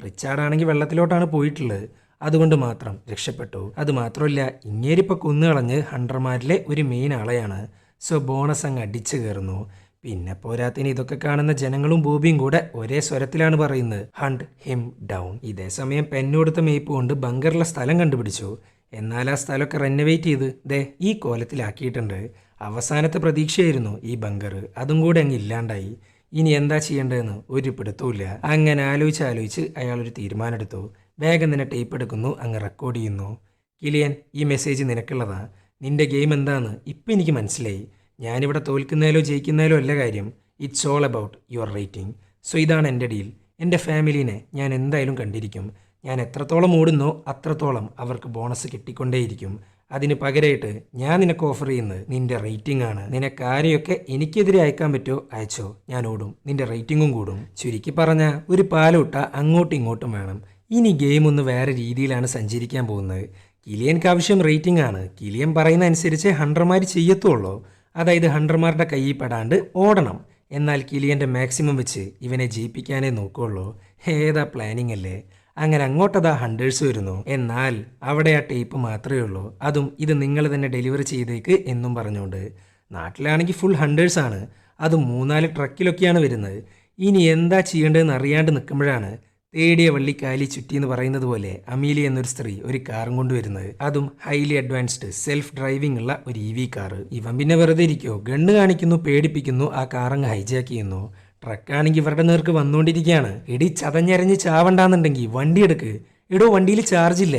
റിച്ചാർഡ് ആണെങ്കിൽ വെള്ളത്തിലോട്ടാണ് പോയിട്ടുള്ളത്. അതുകൊണ്ട് മാത്രം രക്ഷപ്പെട്ടു. അത് മാത്രമല്ല ഇങ്ങേരിപ്പോൾ കുന്നുകളഞ്ഞ് ഹണ്ടർമാരിലെ ഒരു മെയിൻ ആളെയാണ്. സോ ബോണസ് അങ്ങ് അടിച്ചു കയറുന്നു. പിന്നെ പോരാത്തിന് ഇതൊക്കെ കാണുന്ന ജനങ്ങളും ബോബിയും കൂടെ ഒരേ സ്വരത്തിലാണ് പറയുന്നത്. ഹണ്ട് ഹിം ഡൗൺ ഇതേ സമയം പെണ്ണുകൊടുത്ത മേപ്പ് കൊണ്ട് ബങ്കറിലെ സ്ഥലം കണ്ടുപിടിച്ചു. എന്നാൽ ആ സ്ഥലമൊക്കെ റെനോവേറ്റ് ചെയ്ത് ദേ ഈ കോലത്തിലാക്കിയിട്ടുണ്ട്. അവസാനത്തെ പ്രതീക്ഷയായിരുന്നു ഈ ബങ്കർ. അതും കൂടെ അങ്ങ് ഇല്ലാണ്ടായി. ഇനി എന്താ ചെയ്യേണ്ടതെന്ന് ഒരു പിടുത്തവും അങ്ങനെ ആലോചിച്ച് ആലോചിച്ച് അയാൾ ഒരു തീരുമാനമെടുത്തു. വേഗം തന്നെ ടേപ്പ് എടുക്കുന്നു അങ്ങ് റെക്കോർഡ് ചെയ്യുന്നു. കിലിയൻ ഈ മെസ്സേജ് നിനക്കുള്ളതാ. നിന്റെ ഗെയിം എന്താന്ന് ഇപ്പം എനിക്ക് മനസ്സിലായി. ഞാനിവിടെ തോൽക്കുന്നതിലോ ജയിക്കുന്നതിലോ അല്ല കാര്യം. It's all about your rating so ഇതാണ് എന്റെ ഡീൽ എന്റെ ഫാമിലീനെ ഞാൻ എന്തായാലും കണ്ടിരിക്കും. ഞാൻ എത്രത്തോളം ഓടുന്നോ അത്രത്തോളം അവർക്ക് ബോണസ് കിട്ടിക്കൊണ്ടേയിരിക്കും. അതിന് പകരമായിട്ട് ഞാൻ നിനക്ക് ഓഫർ ചെയ്യുന്നത് നിന്റെ റേറ്റിംഗ് ആണ്. നിനക്ക് ആരെയൊക്കെ എനിക്കെതിരെ അയക്കാൻ പറ്റുമോ? അയച്ചോ. ഞാൻ ഓടും. നിന്റെ റേറ്റിംഗും കൂടും. ചുരുക്കി പറഞ്ഞാൽ ഒരു പാലോട്ട അങ്ങോട്ടും ഇങ്ങോട്ടും വേണം. ഇനി ഗെയിം ഒന്ന് വേറെ രീതിയിലാണ് സഞ്ചരിക്കാൻ പോകുന്നത്. കിലിയൻക്ക് ആവശ്യം റേറ്റിംഗ് ആണ്. കിലിയൻ പറയുന്ന അനുസരിച്ച് ഹൺഡർമാർ ചെയ്യത്തുള്ളൂ. അതായത് ഹണ്ടർമാരുടെ കയ്യിൽ പെടാണ്ട് ഓടണം. എന്നാൽ കിലിയന്റെ മാക്സിമം വെച്ച് ഇവനെ ജയിപ്പിക്കാനേ നോക്കുള്ളൂ. ഏതാ പ്ലാനിങ് അല്ലേ? അങ്ങനെ അങ്ങോട്ടതാ ഹണ്ടേഴ്സ് വരുന്നു. എന്നാൽ അവിടെ ആ ടേപ്പ് മാത്രമേ ഉള്ളൂ. അതും ഇത് നിങ്ങൾ തന്നെ ഡെലിവറി ചെയ്തേക്ക് എന്നും പറഞ്ഞുകൊണ്ട്. നാട്ടിലാണെങ്കിൽ ഫുൾ ഹണ്ടേഴ്സ് ആണ്. അത് മൂന്നാൽ ട്രക്കിലൊക്കെയാണ് വരുന്നത്. ഇനി എന്താ ചെയ്യേണ്ടതെന്ന് അറിയാണ്ട് നിൽക്കുമ്പോഴാണ് തേടിയ വള്ളി കാലി ചുറ്റി എന്ന് പറയുന്നത് പോലെ അമീലി എന്നൊരു സ്ത്രീ ഒരു കാറും കൊണ്ടുവരുന്നത്. അതും ഹൈലി അഡ്വാൻസ്ഡ് സെൽഫ് ഡ്രൈവിംഗ് ഉള്ള ഒരു ഇ വി കാറ് ഇവൻ പിന്നെ വെറുതെ ഇരിക്കോ ഗണ്ണ് കാണിക്കുന്നു പേടിപ്പിക്കുന്നു ആ കാറങ്ങ് ഹൈജാക്ക് ചെയ്യുന്നു. ട്രക്കാണെങ്കിൽ ഇവരുടെ നേർക്ക് വന്നുകൊണ്ടിരിക്കുകയാണ്. എടി ചതഞ്ഞരഞ്ഞ് ചാവണ്ടാന്നുണ്ടെങ്കിൽ വണ്ടി എടുക്ക്. എടോ വണ്ടിയിൽ ചാർജ് ഇല്ല.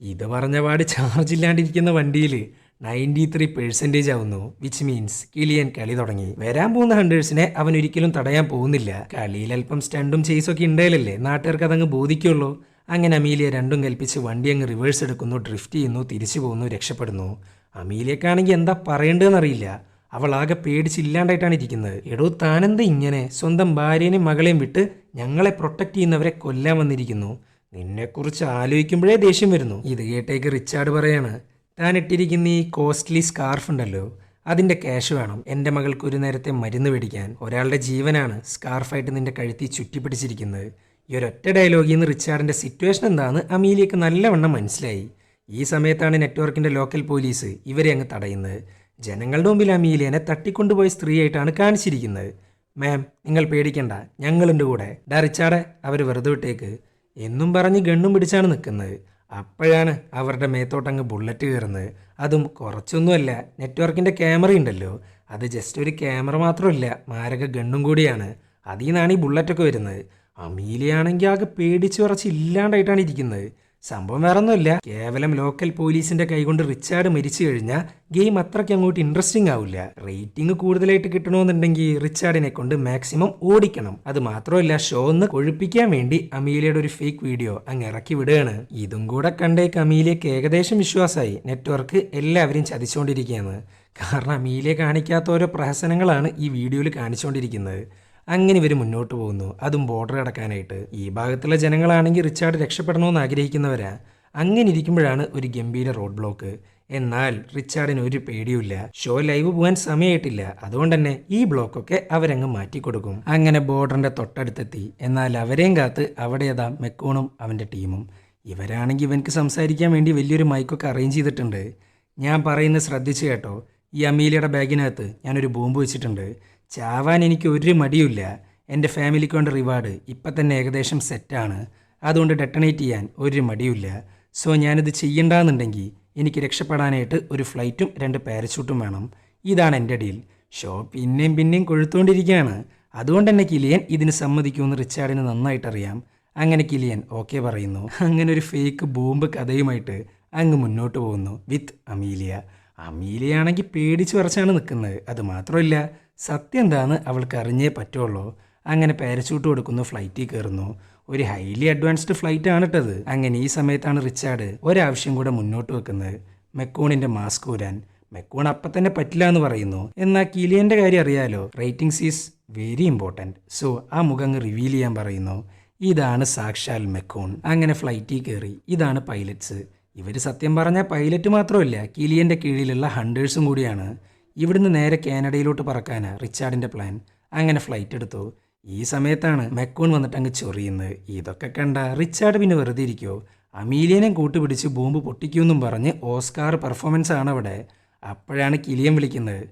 ഇത് പറഞ്ഞ പാട് ചാർജ് ഇല്ലാണ്ടിരിക്കുന്ന വണ്ടിയിൽ നയന്റി ത്രീ പെർസെന്റേജ് ആവുന്നു വിച്ച് മീൻസ് കിലിയൻ കളി തുടങ്ങി. വരാൻ പോകുന്ന ഹണ്ടേഴ്സിനെ അവൻ ഒരിക്കലും തടയാൻ പോകുന്നില്ല. കളിയിൽ അല്പം സ്റ്റണ്ടും ചേസൊക്കെ ഉണ്ടായാലല്ലേ നാട്ടുകാർക്ക് അതങ്ങ് ബോധിക്കുള്ളൂ. അങ്ങനെ അമീലിയ രണ്ടും കൽപ്പിച്ച് വണ്ടി അങ്ങ് റിവേഴ്സ് എടുക്കുന്നു ഡ്രിഫ്റ്റ് ചെയ്യുന്നു തിരിച്ചു പോകുന്നു രക്ഷപ്പെടുന്നു. അമീലിയക്കാണെങ്കിൽ എന്താ പറയേണ്ടതെന്നറിയില്ല അവൾ ആകെ പേടിച്ചില്ലാണ്ടായിട്ടാണ് ഇരിക്കുന്നത്. എടോ താനെന്താ ഇങ്ങനെ? സ്വന്തം ഭാര്യനെയും മകളെയും വിട്ട് ഞങ്ങളെ പ്രൊട്ടക്റ്റ് ചെയ്യുന്നവരെ കൊല്ലാൻ വന്നിരിക്കുന്നു. നിന്നെക്കുറിച്ച് ആലോചിക്കുമ്പോഴേ ദേഷ്യം വരുന്നു. ഇത് കേട്ടേക്ക് റിച്ചാർഡ് പറയാണ്. താൻ ഇട്ടിരിക്കുന്ന ഈ കോസ്റ്റ്ലി സ്കാർഫ് ഉണ്ടല്ലോ അതിന്റെ ക്യാഷ് വേണം. എന്റെ മകൾക്ക് ഒരു നേരത്തെ മരുന്ന് മേടിക്കാൻ. ഒരാളുടെ ജീവനാണ് സ്കാർഫായിട്ട് നിന്റെ കഴുത്തി ചുറ്റിപ്പിടിച്ചിരിക്കുന്നത്. ഈ ഒരൊറ്റ ഡയലോഗിൽ നിന്ന് റിച്ചാർഡിന്റെ സിറ്റുവേഷൻ എന്താണെന്ന് അമീലിയക്ക് നല്ലവണ്ണം മനസ്സിലായി. ഈ സമയത്താണ് നെറ്റ്വർക്കിന്റെ ലോക്കൽ പോലീസ് ഇവരെ അങ്ങ് തടയുന്നത്. ജനങ്ങളുടെ മുമ്പിൽ അമീലിയനെ തട്ടിക്കൊണ്ടുപോയ സ്ത്രീയായിട്ടാണ് കാണിച്ചിരിക്കുന്നത്. മാം നിങ്ങൾ പേടിക്കണ്ട. ഞങ്ങളുണ്ട് കൂടെ. ഡാ റിച്ചാർഡ് അവർ വെറുതെ വിട്ടേക്ക്. എന്നും പറഞ്ഞ് ഗണ്ണും പിടിച്ചാണ് നിൽക്കുന്നത്. അപ്പോഴാണ് അവരുടെ മേത്തോട്ടങ്ങ് ബുള്ളറ്റ് കയറുന്നത്. അതും കുറച്ചൊന്നുമല്ല നെറ്റ്വർക്കിന്റെ ക്യാമറ ഉണ്ടല്ലോ. അത് ജസ്റ്റ് ഒരു ക്യാമറ മാത്രമല്ല മാരക ഗണ്ണും കൂടിയാണ്. അതിൽ നിന്നാണ് ഈ ബുള്ളറ്റൊക്കെ വരുന്നത്. അമീലിയാണെങ്കിൽ ആകെ പേടിച്ച് കുറച്ച് ഇല്ലാണ്ടായിട്ടാണ് ഇരിക്കുന്നത്. സംഭവം വേറൊന്നുമല്ല. കേവലം ലോക്കൽ പോലീസിന്റെ കൈകൊണ്ട് റിച്ചാർഡ് മരിച്ചു കഴിഞ്ഞാൽ ഗെയിം അത്രയ്ക്ക് അങ്ങോട്ട് ഇൻട്രസ്റ്റിംഗ് ആവില്ല. റേറ്റിംഗ് കൂടുതലായിട്ട് കിട്ടണമെന്നുണ്ടെങ്കിൽ റിച്ചാർഡിനെ കൊണ്ട് മാക്സിമം ഓടിക്കണം. അത് മാത്രമല്ല ഷോ ഒന്ന് കൊഴുപ്പിക്കാൻ വേണ്ടി അമീലിയുടെ ഒരു ഫേക്ക് വീഡിയോ അങ്ങ് ഇറക്കി വിടുകയാണ്. ഇതും കൂടെ കണ്ടേക്ക് അമീലിയക്ക് ഏകദേശം വിശ്വാസമായി. നെറ്റ്വർക്ക് എല്ലാവരും ചതിച്ചുകൊണ്ടിരിക്കുകയാണ് കാരണം അമീലിയെ കാണിക്കാത്ത ഓരോ പ്രഹസനങ്ങളാണ് ഈ വീഡിയോയിൽ കാണിച്ചുകൊണ്ടിരിക്കുന്നത് അങ്ങനെ ഇവർ മുന്നോട്ട് പോകുന്നു. അതും ബോർഡർ കടക്കാനായിട്ട്. ഈ ഭാഗത്തുള്ള ജനങ്ങളാണെങ്കിൽ റിച്ചാർഡ് രക്ഷപ്പെടണമെന്ന് ആഗ്രഹിക്കുന്നവരാ. അങ്ങനെ ഇരിക്കുമ്പോഴാണ് ഒരു ഗംഭീര റോഡ് ബ്ലോക്ക് എന്നാൽ റിച്ചാർഡിന് ഒരു പേടിയുമില്ല. ഷോ ലൈവ് പോകാൻ സമയമായിട്ടില്ല അതുകൊണ്ട് തന്നെ ഈ ബ്ലോക്കൊക്കെ അവരങ്ങ് മാറ്റിക്കൊടുക്കും. അങ്ങനെ ബോർഡറിന്റെ തൊട്ടടുത്തെത്തി. എന്നാൽ അവരെയും കാത്ത് അവിടെ ഏതാ മെക്കോണും അവന്റെ ടീമും ഇവരാണെങ്കിൽ ഇവനക്ക് സംസാരിക്കാൻ വേണ്ടി വലിയൊരു മൈക്കൊക്കെ അറേഞ്ച് ചെയ്തിട്ടുണ്ട്. ഞാൻ പറയുന്നത് ശ്രദ്ധിച്ചു കേട്ടോ. ഈ അമീലിയുടെ ബാഗിനകത്ത് ഞാനൊരു ബോംബ് വെച്ചിട്ടുണ്ട്. ചാവാൻ എനിക്ക് ഒരു മടിയുമില്ല. എന്റെ ഫാമിലിക്ക് വേണ്ട റിവാർഡ് ഇപ്പം തന്നെ ഏകദേശം സെറ്റാണ്. അതുകൊണ്ട് ഡെട്ടണേറ്റ് ചെയ്യാൻ ഒരു മടിയുമില്ല. സോ ഞാനിത് ചെയ്യണ്ടെന്നുണ്ടെങ്കിൽ എനിക്ക് രക്ഷപ്പെടാനായിട്ട് ഒരു ഫ്ലൈറ്റും രണ്ട് പാരച്യൂട്ടും വേണം. ഇതാണ് എന്റെ ഡീൽ ഷോ പിന്നെയും പിന്നെയും കൊഴുത്തുകൊണ്ടിരിക്കുകയാണ് അതുകൊണ്ട് തന്നെ കിലിയൻ ഇതിന് സമ്മതിക്കുമെന്ന് റിച്ചാർഡിന് നന്നായിട്ടറിയാം. അങ്ങനെ കിലിയൻ ഓക്കെ പറയുന്നു. അങ്ങനെ ഒരു ഫേക്ക് ബോംബ് കഥയുമായിട്ട് അങ്ങ് മുന്നോട്ട് പോകുന്നു വിത്ത് അമീലിയ. അമീലിയ ആണെങ്കിൽ പേടിച്ച് വരച്ചാണ് നിൽക്കുന്നത്. അത് മാത്രമല്ല സത്യം എന്താന്ന് അവൾക്ക് അറിഞ്ഞേ പറ്റുള്ളൂ. അങ്ങനെ പാരച്യൂട്ട് കൊടുക്കുന്നു ഫ്ലൈറ്റിൽ കയറുന്നു. ഒരു ഹൈലി അഡ്വാൻസ്ഡ് ഫ്ലൈറ്റ് ആണ് ഇട്ടത് അങ്ങനെ ഈ സമയത്താണ് റിച്ചാർഡ് ഒരാവശ്യം കൂടെ മുന്നോട്ട് വെക്കുന്നത്. മെക്കോണിന്റെ മാസ്ക് ഊരാൻ. മെക്കൂൺ അപ്പം തന്നെ പറ്റില്ല എന്ന് പറയുന്നു. എന്നാൽ കിലിയന്റെ കാര്യം അറിയാലോ ratings is very important so ആ മുഖം അങ്ങ് റിവീൽ ചെയ്യാൻ പറയുന്നു. ഇതാണ് സാക്ഷാൽ മെക്കോൺ. അങ്ങനെ ഫ്ലൈറ്റിൽ കയറി. ഇതാണ് പൈലറ്റ്സ് ഇവർ സത്യം പറഞ്ഞാൽ പൈലറ്റ് മാത്രമല്ല കിലിയന്റെ കീഴിലുള്ള ഹണ്ടേഴ്സും കൂടിയാണ്. ഇവിടുന്ന് നേരെ കാനഡയിലോട്ട് പറക്കാനാണ് റിച്ചാർഡിന്റെ പ്ലാൻ. അങ്ങനെ ഫ്ലൈറ്റ് എടുത്തു. ഈ സമയത്താണ് മെക്കോൺ വന്നിട്ട് അങ്ങ് ചൊറിയുന്നത്. ഇതൊക്കെ കണ്ട റിച്ചാർഡ് പിന്നെ വെറുതെ ഇരിക്കുമോ അമീലിയനെ കൂട്ടുപിടിച്ച് ബോംബ് പൊട്ടിക്കുമെന്നും പറഞ്ഞ് ഓസ്കാർ പെർഫോമൻസ് ആണ് അവിടെ അപ്പോഴാണ് കിലിയൻ വിളിക്കുന്നത്.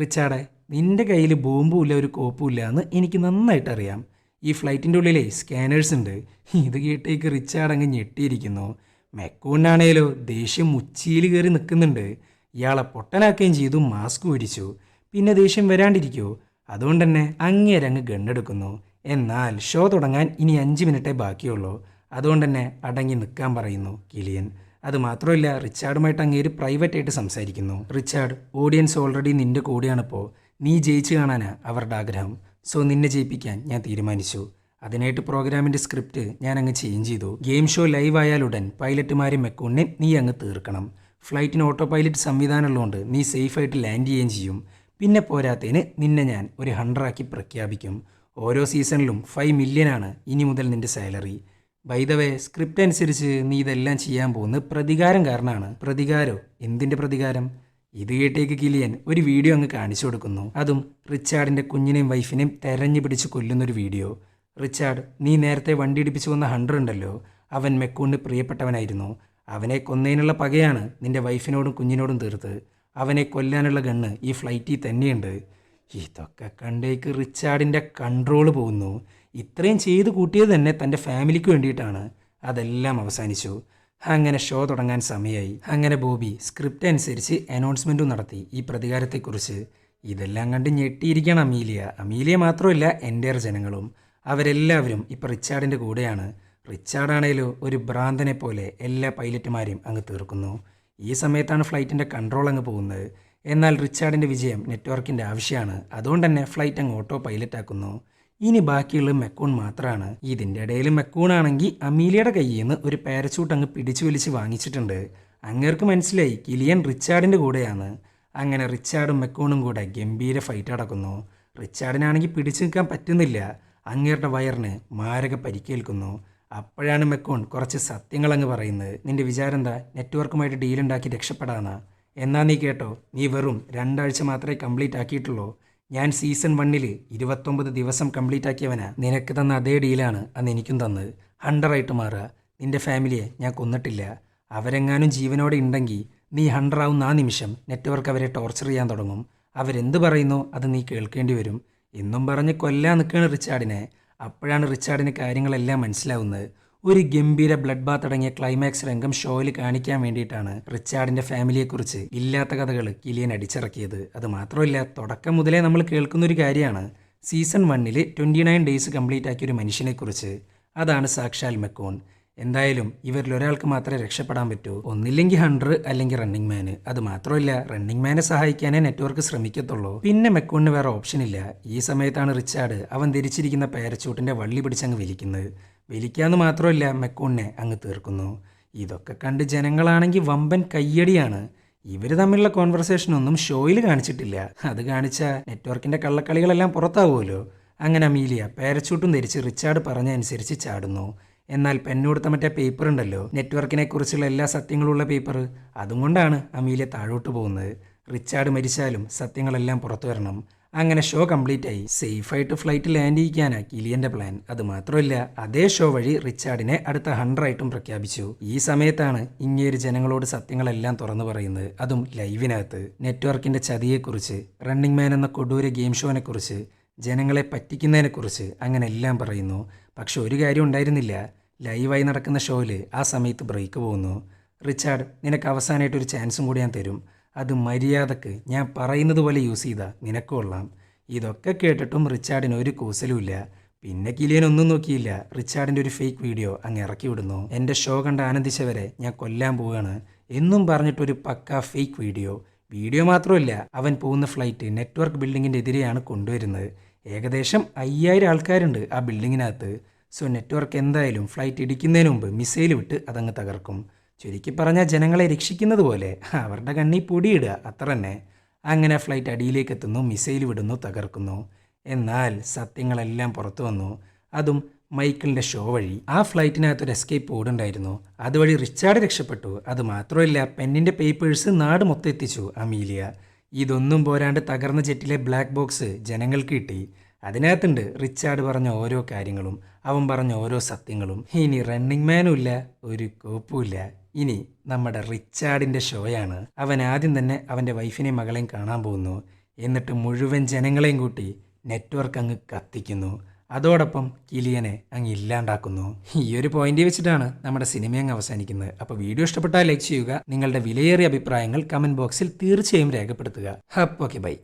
റിച്ചാർഡ് നിന്റെ കയ്യിൽ ബോംബും ഇല്ല ഒരു കോപ്പും ഇല്ല എന്ന് എനിക്ക് നന്നായിട്ട് അറിയാം ഈ ഫ്ലൈറ്റിന്റെ ഉള്ളിലേ സ്കാനേഴ്സ് ഉണ്ട്. ഇത് കേട്ടേക്ക് റിച്ചാർഡ് അങ്ങ് ഞെട്ടിയിരിക്കുന്നു. മെക്കോണിനാണേലോ ദേഷ്യം മുച്ചിയിൽ കയറി നിൽക്കുന്നുണ്ട്. ഇയാളെ പൊട്ടനാക്കുകയും ചെയ്തു മാസ്ക് പിടിച്ചു. പിന്നെ ദേഷ്യം വരാണ്ടിരിക്കോ. അതുകൊണ്ട് തന്നെ അങ്ങേരങ്ങ് ഗണ്ണെടുക്കുന്നു എന്നാൽ ഷോ തുടങ്ങാൻ ഇനി അഞ്ച് മിനിറ്റേ ബാക്കിയുള്ളൂ. അതുകൊണ്ട് തന്നെ അടങ്ങി നിൽക്കാൻ പറയുന്നു കിലിയൻ. അത് മാത്രമല്ല റിച്ചാർഡുമായിട്ട് അങ്ങേര് പ്രൈവറ്റ് ആയിട്ട് സംസാരിക്കുന്നു. റിച്ചാർഡ് ഓഡിയൻസ് ഓൾറെഡി നിന്റെ കൂടെയാണിപ്പോൾ നീ ജയിച്ചു കാണാനാ അവരുടെ ആഗ്രഹം. സോ നിന്നെ ജയിപ്പിക്കാൻ ഞാൻ തീരുമാനിച്ചു. അതിനായിട്ട് പ്രോഗ്രാമിന്റെ സ്ക്രിപ്റ്റ് ഞാൻ അങ്ങ് ചേഞ്ച് ചെയ്തു. ഗെയിം ഷോ ലൈവ് ആയാലുടൻ പൈലറ്റുമാരെ മെക്കൂണിനെ നീ അങ്ങ് തീർക്കണം. ഫ്ലൈറ്റിന് ഓട്ടോ പൈലറ്റ് സംവിധാനം ഉള്ളതുകൊണ്ട് നീ സേഫായിട്ട് ലാൻഡ് ചെയ്യുകയും ചെയ്യും. പിന്നെ പോരാത്തതിന് നിന്നെ ഞാൻ ഒരു ഹൺഡ്രാക്കി പ്രഖ്യാപിക്കും. ഓരോ സീസണിലും ഫൈവ് മില്യനാണ് ഇനി മുതൽ നിന്റെ സാലറി. ബൈ വേ സ്ക്രിപ്റ്റ് അനുസരിച്ച് നീ ഇതെല്ലാം ചെയ്യാൻ പോകുന്നത് പ്രതികാരം കാരണമാണ്. പ്രതികാരോ? എന്തിന്റെ പ്രതികാരം? ഇത് കേട്ടേക്ക് കിലിയൻ ഒരു വീഡിയോ അങ്ങ് കാണിച്ചു കൊടുക്കുന്നു. അതും റിച്ചാർഡിന്റെ കുഞ്ഞിനെയും വൈഫിനെയും തെരഞ്ഞു പിടിച്ച് കൊല്ലുന്നൊരു വീഡിയോ. റിച്ചാർഡ് നീ നേരത്തെ വണ്ടി ഇടിപ്പിച്ചു വന്ന ഹണ്ടർ ഉണ്ടല്ലോ. അവൻ മെക്കൂണിന് പ്രിയപ്പെട്ടവനായിരുന്നു. അവനെ കൊന്നതിനുള്ള പകയാണ് നിന്റെ വൈഫിനോടും കുഞ്ഞിനോടും തീർത്ത് അവനെ കൊല്ലാനുള്ള ഗണ്ണ് ഈ ഫ്ലൈറ്റിൽ തന്നെയുണ്ട്. ഇതൊക്കെ കണ്ടേക്ക് റിച്ചാർഡിന്റെ കൺട്രോൾ പോകുന്നു. ഇത്രയും ചെയ്ത് കൂട്ടിയത് തന്നെ തന്റെ ഫാമിലിക്ക് വേണ്ടിയിട്ടാണ്. അതെല്ലാം അവസാനിച്ചു. അങ്ങനെ ഷോ തുടങ്ങാൻ സമയമായി അങ്ങനെ ബോബി സ്ക്രിപ്റ്റ് അനുസരിച്ച് അനൗൺസ്മെന്റും നടത്തി ഈ പ്രതികാരത്തെക്കുറിച്ച്. ഇതെല്ലാം കണ്ട് ഞെട്ടിയിരിക്കണം അമീലിയ. അമീലിയ മാത്രമല്ല എന്റെ ജനങ്ങളും. അവരെല്ലാവരും ഇപ്പോൾ റിച്ചാർഡിന്റെ കൂടെയാണ്. റിച്ചാർഡാണേലോ ഒരു ഭ്രാന്തനെ പോലെ എല്ലാ പൈലറ്റുമാരെയും അങ്ങ് തീർക്കുന്നു. ഈ സമയത്താണ് ഫ്ലൈറ്റിന്റെ കൺട്രോൾ അങ്ങ് പോകുന്നത്. എന്നാൽ റിച്ചാർഡിന്റെ വിജയം നെറ്റ്വർക്കിന്റെ ആവശ്യമാണ്. അതുകൊണ്ട് തന്നെ ഫ്ലൈറ്റ് അങ്ങ് ഓട്ടോ പൈലറ്റ് ആക്കുന്നു ഇനി ബാക്കിയുള്ള മെക്കൂൺ മാത്രമാണ് ഇതിന്റെ ഇടയിൽ മെക്കൂൺ ആണെങ്കിൽ അമീലിയയുടെ കയ്യിൽ നിന്ന് ഒരു പാരച്യൂട്ട് അങ്ങ് പിടിച്ചു വലിച്ച് വാങ്ങിച്ചിട്ടുണ്ട്. അങ്ങേർക്ക് മനസ്സിലായി കിലിയൻ റിച്ചാർഡിന്റെ കൂടെയാണ്. അങ്ങനെ റിച്ചാർഡും മെക്കൂണും കൂടെ ഗംഭീര ഫൈറ്റ് നടക്കുന്നു. റിച്ചാർഡിനാണെങ്കിൽ പിടിച്ചു നിൽക്കാൻ പറ്റുന്നില്ല. അങ്ങേരുടെ വയറിന് മാരക പരിക്കേൽക്കുന്നു. അപ്പോഴാണ് മെക്കോൺ കുറച്ച് സത്യങ്ങൾ അങ്ങ് പറയുന്നത്. നിന്റെ വിചാരം എന്താ നെറ്റ്വർക്കുമായിട്ട് ഡീലുണ്ടാക്കി രക്ഷപ്പെടാനാ? എന്നാ നീ കേട്ടോ? നീ വെറും രണ്ടാഴ്ച മാത്രമേ കംപ്ലീറ്റ് ആക്കിയിട്ടുള്ളൂ. ഞാൻ സീസൺ വണ്ണിൽ ഇരുപത്തൊമ്പത് ദിവസം കംപ്ലീറ്റ് ആക്കിയവനാ. നിനക്ക് തന്ന അതേ ഡീലാണ് അന്ന് എനിക്കും തന്നത്. ഹണ്ടറായിട്ട് മാറുക നിന്റെ ഫാമിലിയെ ഞാൻ കൊന്നിട്ടില്ല. അവരെങ്ങാനും ജീവനോടെ ഉണ്ടെങ്കിൽ നീ ഹണ്ടറാവുന്ന ആ നിമിഷം നെറ്റ്വർക്ക് അവരെ ടോർച്ചർ ചെയ്യാൻ തുടങ്ങും. അവരെന്ത് പറയുന്നോ അത് നീ കേൾക്കേണ്ടി വരും. എന്നും പറഞ്ഞ് കൊല്ലാൻ നിൽക്കുകയാണ് റിച്ചാർഡിനെ. അപ്പോഴാണ് റിച്ചാർഡിന് കാര്യങ്ങളെല്ലാം മനസ്സിലാവുന്നത്. ഒരു ഗംഭീര ബ്ലഡ് ബാത്ത് അടങ്ങിയ ക്ലൈമാക്സ് രംഗം ഷോയിൽ കാണിക്കാൻ വേണ്ടിയിട്ടാണ് റിച്ചാർഡിന്റെ ഫാമിലിയെക്കുറിച്ച് ഇല്ലാത്ത കഥകൾ കിലിയൻ അടിച്ചിറക്കിയത്. അത് മാത്രമല്ല തുടക്കം മുതലേ നമ്മൾ കേൾക്കുന്ന ഒരു കാര്യമാണ്. സീസൺ വണ്ണിൽ ട്വന്റി നയൻ ഡേയ്സ് കംപ്ലീറ്റ് ആക്കിയ ഒരു മനുഷ്യനെക്കുറിച്ച്. അതാണ് സാക്ഷാൽ മെക്കോൺ. എന്തായാലും ഇവരിൽ ഒരാൾക്ക് മാത്രമേ രക്ഷപ്പെടാൻ പറ്റൂ. ഒന്നില്ലെങ്കിൽ ഹണ്ടർ അല്ലെങ്കിൽ റണ്ണിങ് മാന് അത് മാത്രമല്ല റണ്ണിങ് മാനെ സഹായിക്കാനേ നെറ്റ്വർക്ക് ശ്രമിക്കത്തുള്ളൂ. പിന്നെ മെക്കോണിന് വേറെ ഓപ്ഷൻ ഇല്ല. ഈ സമയത്താണ് റിച്ചാർഡ് അവൻ ധരിച്ചിരിക്കുന്ന പാരച്ചൂട്ടിന്റെ വള്ളി പിടിച്ചങ്ങ് വലിക്കുന്നത്. വലിക്കാന്ന് മാത്രമല്ല മെക്കോണിനെ അങ്ങ് തീർക്കുന്നു. ഇതൊക്കെ കണ്ട് ജനങ്ങളാണെങ്കിൽ വമ്പൻ കയ്യടിയാണ്. ഇവർ തമ്മിലുള്ള കോൺവെർസേഷൻ ഒന്നും ഷോയിൽ കാണിച്ചിട്ടില്ല. അത് കാണിച്ച നെറ്റ്വർക്കിന്റെ കള്ളക്കളികളെല്ലാം പുറത്താവുമല്ലോ. അങ്ങനെ അമീലിയ പാരച്ചൂട്ടും ധരിച്ച് റിച്ചാർഡ് പറഞ്ഞ അനുസരിച്ച് ചാടുന്നു. എന്നാൽ പെണ്ണുകൊടുത്ത മറ്റേ പേപ്പർ ഉണ്ടല്ലോ. നെറ്റ്വർക്കിനെ കുറിച്ചുള്ള എല്ലാ സത്യങ്ങളുള്ള പേപ്പർ അതും കൊണ്ടാണ് അമീലിയ താഴോട്ട് പോകുന്നത്. റിച്ചാർഡ് മരിച്ചാലും സത്യങ്ങളെല്ലാം പുറത്തു വരണം. അങ്ങനെ ഷോ കംപ്ലീറ്റ് ആയി. സേഫായിട്ട് ഫ്ലൈറ്റ് ലാൻഡ് ചെയ്യിക്കാനാ കിലിയന്റെ പ്ലാൻ അത് മാത്രമല്ല അതേ ഷോ വഴി റിച്ചാർഡിനെ അടുത്ത ഹൺഡ്രായിട്ടും പ്രഖ്യാപിച്ചു. ഈ സമയത്താണ് ഇങ്ങേര് ജനങ്ങളോട് സത്യങ്ങളെല്ലാം തുറന്നു പറയുന്നത്. അതും ലൈവിനകത്ത് നെറ്റ്വർക്കിന്റെ ചതിയെക്കുറിച്ച് റണ്ണിംഗ് മാൻ എന്ന കൊടൂര ഗെയിം ഷോനെക്കുറിച്ച് ജനങ്ങളെ പറ്റിക്കുന്നതിനെക്കുറിച്ച് അങ്ങനെ എല്ലാം പറയുന്നു. പക്ഷെ ഒരു കാര്യം ഉണ്ടായിരുന്നില്ല. ലൈവായി നടക്കുന്ന ഷോയിൽ ആ സമയത്ത് ബ്രേക്ക് പോകുന്നു. റിച്ചാർഡ് നിനക്ക് അവസാനമായിട്ട് ഒരു ചാൻസും കൂടി ഞാൻ തരും. അത് മര്യാദയ്ക്ക് ഞാൻ പറയുന്നത് പോലെ യൂസ് ചെയ്താൽ നിനക്ക് കൊള്ളാം. ഇതൊക്കെ കേട്ടിട്ടും റിച്ചാർഡിന് ഒരു കൂസലുമില്ല പിന്നെ കിലിയൻ ഒന്നും നോക്കിയില്ല. റിച്ചാർഡിന്റെ ഒരു ഫേക്ക് വീഡിയോ അങ്ങ് ഇറക്കി വിടുന്നു. എന്റെ ഷോ കണ്ട് ആനന്ദിച്ചവരെ ഞാൻ കൊല്ലാൻ പോവുകയാണ് എന്നും പറഞ്ഞിട്ടൊരു പക്ക ഫേക്ക് വീഡിയോ. വീഡിയോ മാത്രമല്ല അവൻ പോകുന്ന ഫ്ലൈറ്റ് നെറ്റ്വർക്ക് ബിൽഡിങ്ങിന്റെ എതിരെയാണ് കൊണ്ടുവരുന്നത്. ഏകദേശം അയ്യായിരം ആൾക്കാരുണ്ട് ആ ബിൽഡിങ്ങിനകത്ത്. സോ നെറ്റ്വർക്ക് എന്തായാലും ഫ്ലൈറ്റ് ഇടിക്കുന്നതിന് മുമ്പ് മിസൈൽ വിട്ട് അതങ്ങ് തകർക്കും. ചുരുക്കി പറഞ്ഞാൽ ജനങ്ങളെ രക്ഷിക്കുന്നത് പോലെ അവരുടെ കണ്ണി പൊടിയിടുക അത്ര തന്നെ. അങ്ങനെ ഫ്ലൈറ്റ് അടിയിലേക്ക് എത്തുന്നു മിസൈൽ വിടുന്നു തകർക്കുന്നു. എന്നാൽ സത്യങ്ങളെല്ലാം പുറത്തു വന്നു. അതും മൈക്കിളിന്റെ ഷോ വഴി. ആ ഫ്ലൈറ്റിനകത്ത് ഒരു എസ്കേപ്പ് പോടുണ്ടായിരുന്നു അതുവഴി റിച്ചാർഡ് രക്ഷപ്പെട്ടു. അത് മാത്രമല്ല പെന്നിന്റെ പേപ്പേഴ്സ് നാട് മൊത്തം എത്തിച്ചു അമീലിയ. ഇതൊന്നും പോരാണ്ട് തകർന്ന ജെറ്റിലെ ബ്ലാക്ക് ബോക്സ് ജനങ്ങൾക്ക് കിട്ടി. അതിനകത്തുണ്ട്. റിച്ചാർഡ് പറഞ്ഞ ഓരോ കാര്യങ്ങളും അവൻ പറഞ്ഞ ഓരോ സത്യങ്ങളും. ഇനി റണ്ണിങ് മാനും ഇല്ല ഒരു കോപ്പുമില്ല ഇനി നമ്മുടെ റിച്ചാർഡിന്റെ ഷോയാണ് അവൻ ആദ്യം തന്നെ അവന്റെ വൈഫിനെയും മകളെയും കാണാൻ പോകുന്നു. എന്നിട്ട് മുഴുവൻ ജനങ്ങളെയും കൂട്ടി നെറ്റ്വർക്ക് അങ്ങ് കത്തിക്കുന്നു. അതോടൊപ്പം കിലിയനെ അങ്ങ് ഇല്ലാണ്ടാക്കുന്നു. ഈ ഒരു പോയിന്റ് വെച്ചിട്ടാണ് നമ്മുടെ സിനിമ അങ്ങ് അവസാനിക്കുന്നത്. അപ്പോൾ വീഡിയോ ഇഷ്ടപ്പെട്ടാൽ ലൈക്ക് ചെയ്യുക. നിങ്ങളുടെ വിലയേറിയ അഭിപ്രായങ്ങൾ കമന്റ് ബോക്സിൽ തീർച്ചയായും രേഖപ്പെടുത്തുക. അപ്പോൾ ഓക്കെ ബൈ